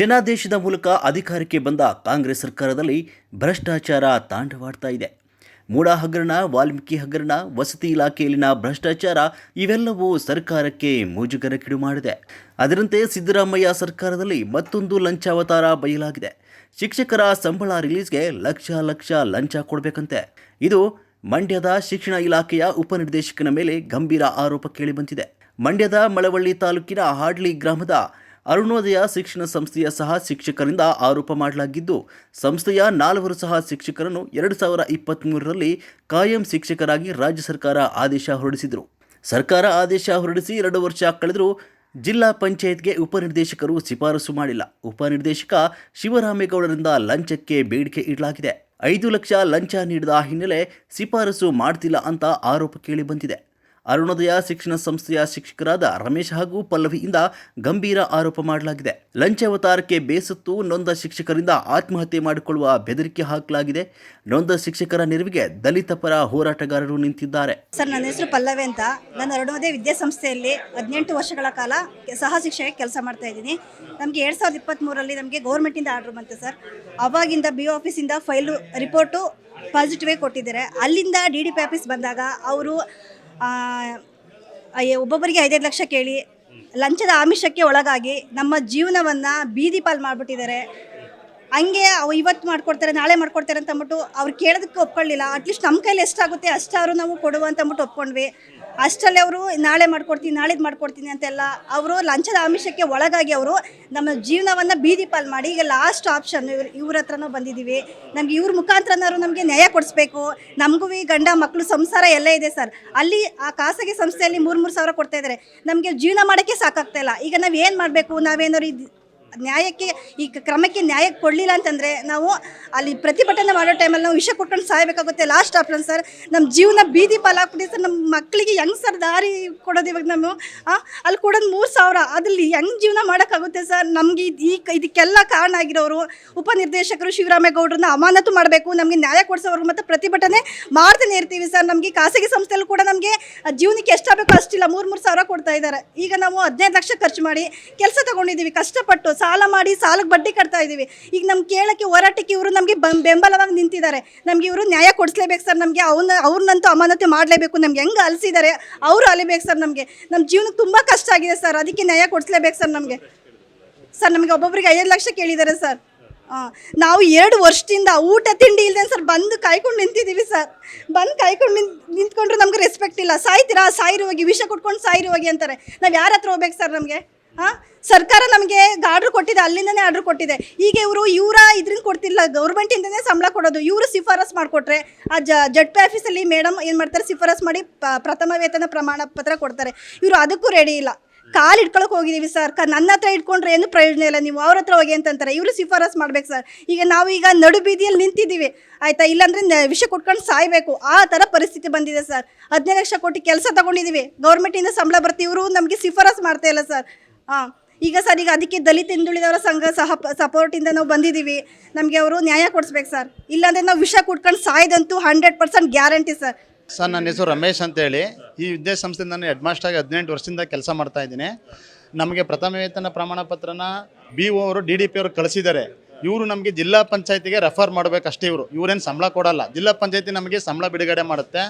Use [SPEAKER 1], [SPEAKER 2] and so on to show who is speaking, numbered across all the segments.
[SPEAKER 1] ಜನಾದೇಶದ ಮೂಲಕ ಅಧಿಕಾರಕ್ಕೆ ಬಂದ ಕಾಂಗ್ರೆಸ್ ಸರ್ಕಾರದಲ್ಲಿ ಭ್ರಷ್ಟಾಚಾರ ತಾಂಡವಾಡ್ತಾ ಇದೆ. ಮೂಡ ಹಗರಣ, ವಾಲ್ಮೀಕಿ ಹಗರಣ, ವಸತಿ ಇಲಾಖೆಯಲ್ಲಿನ ಭ್ರಷ್ಟಾಚಾರ ಇವೆಲ್ಲವೂ ಸರ್ಕಾರಕ್ಕೆ ಮುಜುಗರಕ್ಕಿಡು ಮಾಡಿದೆ. ಅದರಂತೆ ಸಿದ್ದರಾಮಯ್ಯ ಸರ್ಕಾರದಲ್ಲಿ ಮತ್ತೊಂದು ಲಂಚಾವತಾರ ಬಯಲಾಗಿದೆ. ಶಿಕ್ಷಕರ ಸಂಬಳ ರಿಲೀಸ್ಗೆ ಲಕ್ಷ ಲಕ್ಷ ಲಂಚ ಕೊಡಬೇಕಂತೆ. ಇದು ಮಂಡ್ಯದ ಶಿಕ್ಷಣ ಇಲಾಖೆಯ ಉಪನಿರ್ದೇಶಕನ ಮೇಲೆ ಗಂಭೀರ ಆರೋಪ ಕೇಳಿಬಂದಿದೆ ಮಂಡ್ಯದ ಮಳವಳ್ಳಿ ತಾಲೂಕಿನ ಹಾಡ್ಲಿ ಗ್ರಾಮದ ಅರುಣೋದಯ ಶಿಕ್ಷಣ ಸಂಸ್ಥೆಯ ಸಹ ಶಿಕ್ಷಕರಿಂದ ಆರೋಪ ಮಾಡಲಾಗಿದ್ದು, ಸಂಸ್ಥೆಯ ನಾಲ್ವರು ಸಹ ಶಿಕ್ಷಕರನ್ನು ಎರಡು ಸಾವಿರ ಇಪ್ಪತ್ತ್ಮೂರರಲ್ಲಿ ಕಾಯಂ ಶಿಕ್ಷಕರಾಗಿ ರಾಜ್ಯ ಸರ್ಕಾರ ಆದೇಶ ಹೊರಡಿಸಿದರು. ಸರ್ಕಾರ ಆದೇಶ ಹೊರಡಿಸಿ ಎರಡು ವರ್ಷ ಕಳೆದರೂ ಜಿಲ್ಲಾ ಪಂಚಾಯತ್ಗೆ ಉಪನಿರ್ದೇಶಕರು ಶಿಫಾರಸು ಮಾಡಿಲ್ಲ. ಉಪನಿರ್ದೇಶಕ ಶಿವರಾಮೇಗೌಡರಿಂದ ಲಂಚಕ್ಕೆ ಬೇಡಿಕೆ ಇಡಲಾಗಿದೆ. ಐದು ಲಕ್ಷ ಲಂಚ ನೀಡಿದ ಹಿನ್ನೆಲೆ ಶಿಫಾರಸು ಮಾಡ್ತಿಲ್ಲ ಅಂತ ಆರೋಪ ಕೇಳಿಬಂದಿದೆ ಅರುಣೋದಯ ಶಿಕ್ಷಣ ಸಂಸ್ಥೆಯ ಶಿಕ್ಷಕರಾದ ರಮೇಶ್ ಹಾಗೂ ಪಲ್ಲವಿಯಿಂದ ಗಂಭೀರ ಆರೋಪ ಮಾಡಲಾಗಿದೆ. ಲಂಚಾವತಾರಕ್ಕೆ ಬೇಸತ್ತು ನೊಂದ ಶಿಕ್ಷಕರಿಂದ ಆತ್ಮಹತ್ಯೆ ಮಾಡಿಕೊಳ್ಳುವ ಬೆದರಿಕೆ ಹಾಕಲಾಗಿದೆ. ನೊಂದ ಶಿಕ್ಷಕರ ನೆರವಿಗೆ ದಲಿತ ಪರ ಹೋರಾಟಗಾರರು ನಿಂತಿದ್ದಾರೆ.
[SPEAKER 2] ಸರ್, ನನ್ನ ಹೆಸರು ಪಲ್ಲವಿ ಅಂತ. ನಾನು ಅರುಣೋದಯ ವಿದ್ಯಾಸಂಸ್ಥೆಯಲ್ಲಿ ಹದಿನೆಂಟು ವರ್ಷಗಳ ಕಾಲ ಸಹ ಶಿಕ್ಷಕ ಕೆಲಸ ಮಾಡ್ತಾ ಇದ್ದೀನಿ. ನಮಗೆ ಎರಡು ಸಾವಿರದ ಇಪ್ಪತ್ತ್ಮೂರಲ್ಲಿ ನಮಗೆ ಗೌರ್ಮೆಂಟಿಂದ ಆರ್ಡರ್ ಬಂತು ಸರ್. ಅವಾಗಿಂದ ಬಿ ಆಫೀಸಿಂದ ಫೈಲು, ರಿಪೋರ್ಟು ಪಾಸಿಟಿವೇ ಕೊಟ್ಟಿದ್ದಾರೆ. ಅಲ್ಲಿಂದ ಡಿ ಡಿ ಪಿ ಆಫೀಸ್ ಬಂದಾಗ ಅವರು ಒಬ್ಬೊಬ್ಬರಿಗೆ ಐದೈದು ಲಕ್ಷ ಕೇಳಿ, ಲಂಚದ ಆಮಿಷಕ್ಕೆ ಒಳಗಾಗಿ ನಮ್ಮ ಜೀವನವನ್ನು ಬೀದಿ ಪಾಲು ಮಾಡಿಬಿಟ್ಟಿದ್ದಾರೆ. ಹಂಗೆ ಅವು ಇವತ್ತು ಮಾಡ್ಕೊಡ್ತಾರೆ, ನಾಳೆ ಮಾಡ್ಕೊಡ್ತಾರೆ ಅಂತ ಅಂದ್ಬಿಟ್ಟು ಅವ್ರು ಕೇಳೋದಕ್ಕೆ ಒಪ್ಕೊಳ್ಳಿಲ್ಲ. ಅಟ್ಲೀಸ್ಟ್ ನಮ್ಮ ಕೈಲಿ ಎಷ್ಟಾಗುತ್ತೆ ಅಷ್ಟಾದ್ರು ನಾವು ಕೊಡುವ ಅಂತ ಅಂದ್ಬಿಟ್ಟು ಒಪ್ಕೊಂಡ್ವಿ. ಅಷ್ಟರಲ್ಲಿ ಅವರು, ನಾಳೆ ಮಾಡ್ಕೊಡ್ತೀನಿ, ನಾಳೆದು ಮಾಡ್ಕೊಡ್ತೀನಿ ಅಂತೆಲ್ಲ ಅವರು ಲಂಚದ ಆಮಿಷಕ್ಕೆ ಒಳಗಾಗಿ ಅವರು ನಮ್ಮ ಜೀವನವನ್ನು ಬೀದಿ ಪಾಲ್ ಮಾಡಿ ಈಗ ಲಾಸ್ಟ್ ಆಪ್ಷನ್ ಇವ್ರ ಇವ್ರ ಹತ್ರನೂ ಬಂದಿದ್ದೀವಿ ನಮಗೆ ಇವ್ರ ಮುಖಾಂತರನಾದ್ರು ನಮಗೆ ನ್ಯಾಯ ಕೊಡಿಸ್ಬೇಕು. ನಮಗೂ ಈ ಗಂಡ ಮಕ್ಕಳು ಸಂಸಾರ ಎಲ್ಲ ಇದೆ ಸರ್. ಅಲ್ಲಿ ಆ ಖಾಸಗಿ ಸಂಸ್ಥೆಯಲ್ಲಿ ಮೂರು ಮೂರು ಸಾವಿರ ಕೊಡ್ತಾ ಇದ್ದಾರೆ ನಮಗೆ ಜೀವನ ಮಾಡೋಕ್ಕೆ ಸಾಕಾಗ್ತಾ ಇಲ್ಲ. ಈಗ ನಾವು ಏನು ಮಾಡಬೇಕು? ನಾವೇನಾದ್ರು ಇದು ನ್ಯಾಯಕ್ಕೆ ಈ ಕ್ರಮಕ್ಕೆ ನ್ಯಾಯ ಕೊಡಲಿಲ್ಲ ಅಂತಂದರೆ ನಾವು ಅಲ್ಲಿ ಪ್ರತಿಭಟನೆ ಮಾಡೋ ಟೈಮಲ್ಲಿ ನಾವು ವಿಷ ಕೊಟ್ಕೊಂಡು ಸಾಯಬೇಕಾಗುತ್ತೆ. ಲಾಸ್ಟ್ ಆಪ್ಷನ್ ಸರ್ ನಮ್ಮ ಜೀವನ ಬೀದಿ ಪಾಲಾಗ್ಬಿಟ್ಟಿದೆ ಸರ್ ನಮ್ಮ ಮಕ್ಕಳಿಗೆ ಹೆಂಗೆ ಸರ್ ದಾರಿ ಕೊಡೋದು ಇವಾಗ ನಾವು ಅಲ್ಲಿ ಕೊಡೋದು ಮೂರು ಸಾವಿರ. ಅದರಲ್ಲಿ ಹೆಂಗೆ ಜೀವನ ಮಾಡೋಕ್ಕಾಗುತ್ತೆ ಸರ್ ನಮಗೆ ಈ ಇದಕ್ಕೆಲ್ಲ ಕಾರಣ ಆಗಿರೋರು, ಉಪನಿರ್ದೇಶಕರು ಶಿವರಾಮೇಗೌಡರನ್ನ ಅಮಾನತು ಮಾಡಬೇಕು, ನಮಗೆ ನ್ಯಾಯ ಕೊಡಿಸೋರು ಮತ್ತು ಪ್ರತಿಭಟನೆ ಮಾಡ್ತಾನೆ ಇರ್ತೀವಿ ಸರ್ ನಮಗೆ ಖಾಸಗಿ ಸಂಸ್ಥೆಯಲ್ಲೂ ಕೂಡ ನಮಗೆ ಜೀವನಕ್ಕೆ ಎಷ್ಟಾಗಬೇಕು ಅಷ್ಟಿಲ್ಲ. ಮೂರು ಮೂರು ಸಾವಿರ ಕೊಡ್ತಾ ಇದ್ದಾರೆ. ಈಗ ನಾವು ಹದಿನೈದು ಲಕ್ಷ ಖರ್ಚು ಮಾಡಿ ಕೆಲಸ ತಗೊಂಡಿದ್ದೀವಿ, ಕಷ್ಟಪಟ್ಟು ಸಾಲ ಮಾಡಿ ಸಾಲಕ್ಕೆ ಬಡ್ಡಿ ಕಟ್ತಾ ಇದ್ದೀವಿ. ಈಗ ನಮ್ಗೆ ಕೇಳೋಕ್ಕೆ ಹೋರಾಟಕ್ಕೆ ಇವರು ನಮಗೆ ಬೆಂಬಲವಾಗಿ ನಿಂತಿದ್ದಾರೆ. ನಮಗೆ ಇವರು ನ್ಯಾಯ ಕೊಡಿಸ್ಲೇಬೇಕು ಸರ್. ನಮಗೆ ಅವ್ನ ಅವ್ರನ್ನಂತೂ ಅಮಾನತು ಮಾಡಲೇಬೇಕು. ನಮ್ಗೆ ಹೆಂಗೆ ಅಲಿಸಿದ್ದಾರೆ ಅವರು ಅಲಿಬೇಕು ಸರ್ ನಮಗೆ. ನಮ್ಮ ಜೀವನಕ್ಕೆ ತುಂಬ ಕಷ್ಟ ಆಗಿದೆ ಸರ್. ಅದಕ್ಕೆ ನ್ಯಾಯ ಕೊಡಿಸ್ಲೇಬೇಕು ಸರ್ ನಮಗೆ. ಸರ್, ನಮಗೆ ಒಬ್ಬೊಬ್ಬರಿಗೆ ಐದು ಲಕ್ಷ ಕೇಳಿದ್ದಾರೆ ಸರ್. ನಾವು ಎರಡು ವರ್ಷದಿಂದ ಊಟ, ತಿಂಡಿ ಇಲ್ಲದೆ ಸರ್ ಬಂದು ಕಾಯ್ಕೊಂಡು ನಿಂತಿದ್ದೀವಿ ಸರ್. ಬಂದು ಕಾಯ್ಕೊಂಡು ನಿಂತ್, ನಿಂತ್ಕೊಂಡ್ರೆ ನಮ್ಗೆ ರೆಸ್ಪೆಕ್ಟ್ ಇಲ್ಲ. ಸಾಯ್ತೀರಾ? ಸಾಯಿರು ಹೋಗಿ ವಿಷ ಕೊಟ್ಕೊಂಡು ಸಾಯಿರು ಹೋಗಿ ಅಂತಾರೆ. ನಾವು ಯಾರ ಹತ್ರ ಹೋಗ್ಬೇಕು ಸರ್ ನಮಗೆ? ಹಾಂ? ಸರ್ಕಾರ ನಮಗೆ ಆರ್ಡ್ರ್ ಕೊಟ್ಟಿದೆ, ಅಲ್ಲಿಂದನೇ ಆರ್ಡ್ರ್ ಕೊಟ್ಟಿದೆ. ಈಗ ಇವರು, ಇವರ ಇದ್ರಿಂದ ಕೊಡ್ತಿಲ್ಲ ಗೌರ್ಮೆಂಟಿಂದನೇ ಸಂಬಳ ಕೊಡೋದು. ಇವರು ಶಿಫಾರಸ್ ಮಾಡಿಕೊಟ್ರೆ, ಆ ಜ ಜಡ್ ಪಿ ಆಫೀಸಲ್ಲಿ ಮೇಡಮ್ ಏನು ಮಾಡ್ತಾರೆ, ಶಿಫಾರಸ್ ಮಾಡಿ ಪ್ರಥಮ ವೇತನ ಪ್ರಮಾಣ ಪತ್ರ ಕೊಡ್ತಾರೆ. ಇವರು ಅದಕ್ಕೂ ರೆಡಿ ಇಲ್ಲ. ಕಾಲು ಇಟ್ಕೊಳಕ್ ಹೋಗಿದ್ದೀವಿ ಸರ್. ಕ, ನನ್ನ ಹತ್ರ ಇಟ್ಕೊಂಡ್ರೆ ಏನು ಪ್ರಯೋಜನ ಇಲ್ಲ. ನೀವು ಅವ್ರ ಹತ್ರ ಹೋಗಿ ಅಂತಂತಾರೆ. ಇವರು ಶಿಫಾರಸ್ ಮಾಡ್ಬೇಕು ಸರ್. ಈಗ ನಾವು ಈಗ ನಡು ಬೀದಿಯಲ್ಲಿ ನಿಂತಿದ್ದೀವಿ. ಆಯಿತಾ? ಇಲ್ಲಾಂದ್ರೆ ವಿಷ ಕೊಟ್ಕೊಂಡು ಸಾಯ್ಬೇಕು. ಆ ಥರ ಪರಿಸ್ಥಿತಿ ಬಂದಿದೆ ಸರ್. ಹದಿನೈದು ಲಕ್ಷ ಕೋಟಿ ಕೆಲಸ ತಗೊಂಡಿದ್ದೀವಿ. ಗೌರ್ಮೆಂಟಿಂದ ಸಂಬಳ ಬರ್ತೀವಿ ಇವರು ನಮಗೆ ಶಿಫಾರಸ್ ಮಾಡ್ತಾ ಇಲ್ಲ ಸರ್. ಹಾಂ ಈಗ ಸರ್, ಈಗ ಅದಕ್ಕೆ ದಲಿತ ಹಿಂದುಳಿದವರ ಸಂಘ ಸಹ ಸಪೋರ್ಟಿಂದ ನಾವು ಬಂದಿದ್ದೀವಿ. ನಮಗೆ ಅವರು ನ್ಯಾಯ ಕೊಡಿಸ್ಬೇಕು ಸರ್. ಇಲ್ಲಾಂದರೆ ನಾವು ವಿಷ ಕುಟ್ಕೊಂಡು ಸಾಯ್ದಂತೂ hundred percent guarantee sir.
[SPEAKER 3] Sir, ನನ್ನ ಹೆಸರು ರಮೇಶ್ ಅಂತೇಳಿ. ಈ ವಿದ್ಯಾಸಂಸ್ಥೆಯಿಂದ ನಾನು ಹೆಡ್ಮಾಸ್ಟರ್ ಆಗಿ ಹದಿನೆಂಟು ವರ್ಷದಿಂದ ಕೆಲಸ ಮಾಡ್ತಾ ಇದ್ದೀನಿ. ನಮಗೆ ಪ್ರಥಮ ವೇತನ ಪ್ರಮಾಣ ಪತ್ರನ ಬಿ ಒ ಅವರು ಡಿ ಡಿ ಪಿ ಅವರು ಕಳಿಸಿದ್ದಾರೆ. ಇವರು ನಮಗೆ ಜಿಲ್ಲಾ ಪಂಚಾಯತಿಗೆ ರೆಫರ್ ಮಾಡಬೇಕಷ್ಟೇ ಇವರು. ಇವರೇನು ಸಂಬಳ ಕೊಡಲ್ಲ. ಜಿಲ್ಲಾ ಪಂಚಾಯತಿ ನಮಗೆ ಸಂಬಳ ಬಿಡುಗಡೆ ಮಾಡುತ್ತೆ.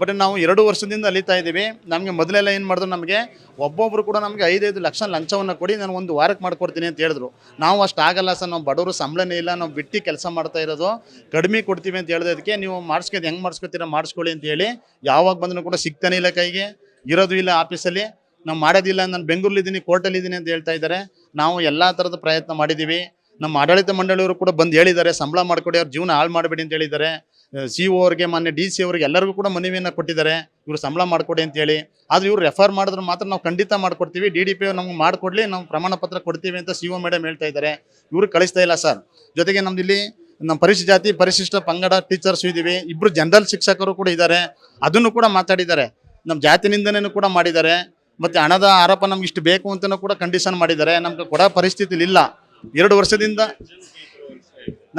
[SPEAKER 3] ಬಟ್ ನಾವು ಎರಡು ವರ್ಷದಿಂದ ಅಲಿತಾ ಇದ್ದೀವಿ ನಮಗೆ ಮೊದಲೆಲ್ಲ ಏನು ಮಾಡಿದ್ರು ನಮಗೆ ಒಬ್ಬೊಬ್ಬರು ಕೂಡ ನಮಗೆ ಐದೈದು ಲಕ್ಷ ಲಂಚವನ್ನು ಕೊಡಿ, ನಾನು ಒಂದು ವಾರಕ್ಕೆ ಮಾಡ್ಕೊಡ್ತೀನಿ ಅಂತ ಹೇಳಿದ್ರು. ನಾವು ಅಷ್ಟು ಆಗಲ್ಲ ಸರ್, ನಾವು ಬಡವರು ಸಂಬಳನೇ ಇಲ್ಲ, ನಾವು ಬಿಟ್ಟು ಕೆಲಸ ಮಾಡ್ತಾ ಇರೋದು. ಕಡಿಮೆ ಕೊಡ್ತೀವಿ ಅಂತ ಹೇಳಿದಕ್ಕೆ ನೀವು ಮಾಡಿಸ್ಕೊಂಡು ಹೆಂಗೆ ಮಾಡಿಸ್ಕೊತೀರಾ ಮಾಡಿಸ್ಕೊಳ್ಳಿ ಅಂತ ಹೇಳಿ ಯಾವಾಗ ಬಂದರೂ ಕೂಡ ಸಿಗ್ತಾನೆ ಇಲ್ಲ ಕೈಗೆ. ಇರೋದು ಇಲ್ಲ ಆಫೀಸಲ್ಲಿ ನಾವು ಮಾಡೋದಿಲ್ಲ, ನಾನು ಬೆಂಗಳೂರಲ್ಲಿದ್ದೀನಿ, ಕೋರ್ಟಲ್ಲಿದ್ದೀನಿ ಅಂತ ಹೇಳ್ತಾ ಇದ್ದಾರೆ. ನಾವು ಎಲ್ಲ ಥರದ ಪ್ರಯತ್ನ ಮಾಡಿದ್ದೀವಿ ನಮ್ಮ ಆಡಳಿತ ಮಂಡಳಿಯವರು ಕೂಡ ಬಂದು ಹೇಳಿದ್ದಾರೆ, ಸಂಬಳ ಮಾಡಿಕೊಡಿ, ಅವ್ರ ಜೀವನ ಹಾಳು ಮಾಡಬೇಡಿ ಅಂತ ಹೇಳಿದ್ದಾರೆ. ಸಿ ಒ ಅವ್ರಿಗೆ ಮೊನ್ನೆ ಡಿ ಸಿ ಅವ್ರಿಗೆ ಎಲ್ಲರಿಗೂ ಕೂಡ ಮನವಿಯನ್ನು ಕೊಟ್ಟಿದ್ದಾರೆ. ಇವರು ಸಂಬಳ ಮಾಡಿಕೊಡಿ ಅಂತೇಳಿ ಆದರೆ ಇವರು ರೆಫರ್ ಮಾಡಿದ್ರೆ ಮಾತ್ರ ನಾವು ಖಂಡಿತ ಮಾಡ್ಕೊಡ್ತೀವಿ. ಡಿ ಡಿ ಪಿ ನಮ್ಗೆ ಮಾಡಿಕೊಡ್ಲಿ, ನಾವು ಪ್ರಮಾಣ ಪತ್ರ ಕೊಡ್ತೀವಿ ಅಂತ ಸಿ ಒ ಮೇಡಮ್ ಹೇಳ್ತಾ ಇದ್ದಾರೆ. ಇವರು ಕಳಿಸ್ತಾ ಇಲ್ಲ ಸರ್. ಜೊತೆಗೆ ನಮ್ದು ಇಲ್ಲಿ ನಮ್ಮ ಪರಿಶಿಷ್ಟ ಜಾತಿ, ಪರಿಶಿಷ್ಟ ಪಂಗಡ ಟೀಚರ್ಸ್ ಇದ್ದೀವಿ ಇಬ್ಬರು ಜನರಲ್ ಶಿಕ್ಷಕರು ಕೂಡ ಇದ್ದಾರೆ. ಅದನ್ನು ಕೂಡ ಮಾತಾಡಿದ್ದಾರೆ. ನಮ್ಮ ಜಾತಿನಿಂದನೂ ಕೂಡ ಮಾಡಿದ್ದಾರೆ. ಮತ್ತು ಹಣದ ಆರೋಪ ನಮ್ಗೆ ಇಷ್ಟು ಬೇಕು ಅಂತಲೂ ಕೂಡ ಕಂಡೀಷನ್ ಮಾಡಿದ್ದಾರೆ. ನಮ್ಗೆ ಕೊಡೋ ಪರಿಸ್ಥಿತಿ ಇಲ್ಲ. ಎರಡು ವರ್ಷದಿಂದ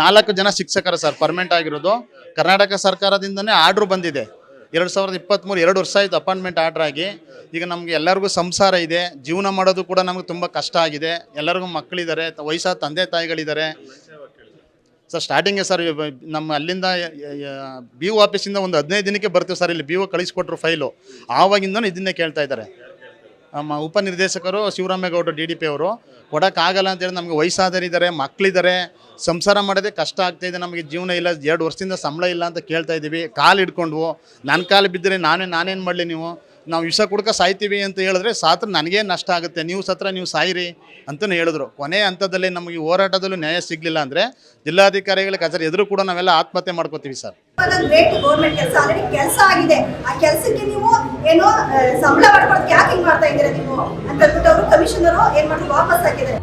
[SPEAKER 3] ನಾಲ್ಕು ಜನ ಶಿಕ್ಷಕರ ಸರ್ ಪರ್ಮನೆಂಟ್ ಆಗಿರೋದು. ಕರ್ನಾಟಕ ಸರ್ಕಾರದಿಂದನೇ ಆರ್ಡ್ರ್ ಬಂದಿದೆ. ಎರಡು ಸಾವಿರದ ಇಪ್ಪತ್ತ್ಮೂರು ಎರಡು ವರ್ಷ ಆಯಿತು ಅಪಾಯಿಂಟ್ಮೆಂಟ್ ಆರ್ಡ್ರ್ ಆಗಿ. ಈಗ ನಮಗೆ ಎಲ್ಲರಿಗೂ ಸಂಸಾರ ಇದೆ. ಜೀವನ ಮಾಡೋದು ಕೂಡ ನಮಗೆ ತುಂಬ ಕಷ್ಟ ಆಗಿದೆ. ಎಲ್ಲರಿಗೂ ಮಕ್ಕಳಿದ್ದಾರೆ, ವಯಸ್ಸಾದ ತಂದೆ ತಾಯಿಗಳಿದ್ದಾರೆ. ಸರ್ ಸ್ಟಾರ್ಟಿಂಗೇ ಸರ್, ನಮ್ಮ ಅಲ್ಲಿಂದ ಬಿ ಒ ಆಫೀಸಿಂದ ಒಂದು ಹದಿನೈದು ದಿನಕ್ಕೆ ಬರ್ತೀವಿ ಸರ್, ಇಲ್ಲಿ ಬಿ ಒ ಕಳಿಸ್ಕೊಟ್ರು ಫೈಲು ಆವಾಗಿಂದನೂ ಇದನ್ನೇ ಕೇಳ್ತಾ ಇದ್ದಾರೆ. ನಮ್ಮ ಉಪನಿರ್ದೇಶಕರು ಶಿವರಾಮೇಗೌಡರು ಡಿ ಡಿ ಪಿ ಅವರು. ಕೊಡೋಕ್ಕಾಗಲ್ಲ ಅಂತೇಳಿ ನಮಗೆ ವಯಸ್ಸಾದರಿದ್ದಾರೆ ಮಕ್ಕಳಿದ್ದಾರೆ ಸಂಸಾರ ಮಾಡೋದೇ ಕಷ್ಟ ಆಗ್ತಾಯಿದೆ ನಮಗೆ, ಜೀವನ ಇಲ್ಲ, ಎರಡು ವರ್ಷದಿಂದ ಸಂಬಳ ಇಲ್ಲ ಅಂತ ಕೇಳ್ತಾ ಇದ್ದೀವಿ, ಕಾಲು ಹಿಡ್ಕೊಂಡ್ವು ನನ್ನ ಕಾಲು ಬಿದ್ದರೆ ನಾನೇ, ನಾನೇನು ಮಾಡಲಿ ನೀವು? ನಾವು ವಿಷ ಕುಡ್ಕ ಸಾಯ್ತೀವಿ ಅಂತ ಹೇಳಿದ್ರೆ ಸಾತ್ರ ನನಗೇ ನಷ್ಟ ಆಗುತ್ತೆ? ನೀವು ಸತ್ರ ನೀವು ಸಾಯಿರಿ ಅಂತಲೂ ಹೇಳಿದ್ರು. ಕೊನೆ ಹಂತದಲ್ಲಿ ನಮಗೆ ಹೋರಾಟದಲ್ಲೂ ನ್ಯಾಯ ಸಿಗಲಿಲ್ಲ ಅಂದರೆ ಜಿಲ್ಲಾಧಿಕಾರಿಗಳ ಕಚೇರಿ ಎದುರು ಕೂಡ ನಾವೆಲ್ಲ ಆತ್ಮಹತ್ಯೆ ಮಾಡ್ಕೋತೀವಿ ಸರ್.
[SPEAKER 2] ಏನೋ ಸಂಬಳ ಮಾಡ್ಕೊಳಕ್ಕೆ ಯಾಕೆ ಹಿಂಗ್ ಮಾಡ್ತಾ ಇದ್ದೀರಾ ನೀವು? ಅಂತ ಅಂದ್ಬಿಟ್ಟು ಅವರು ಕಮಿಷನರು ಏನ್ ಮಾಡಿದ್ರು ವಾಪಸ್ ಹಾಕಿದ್ದಾರೆ.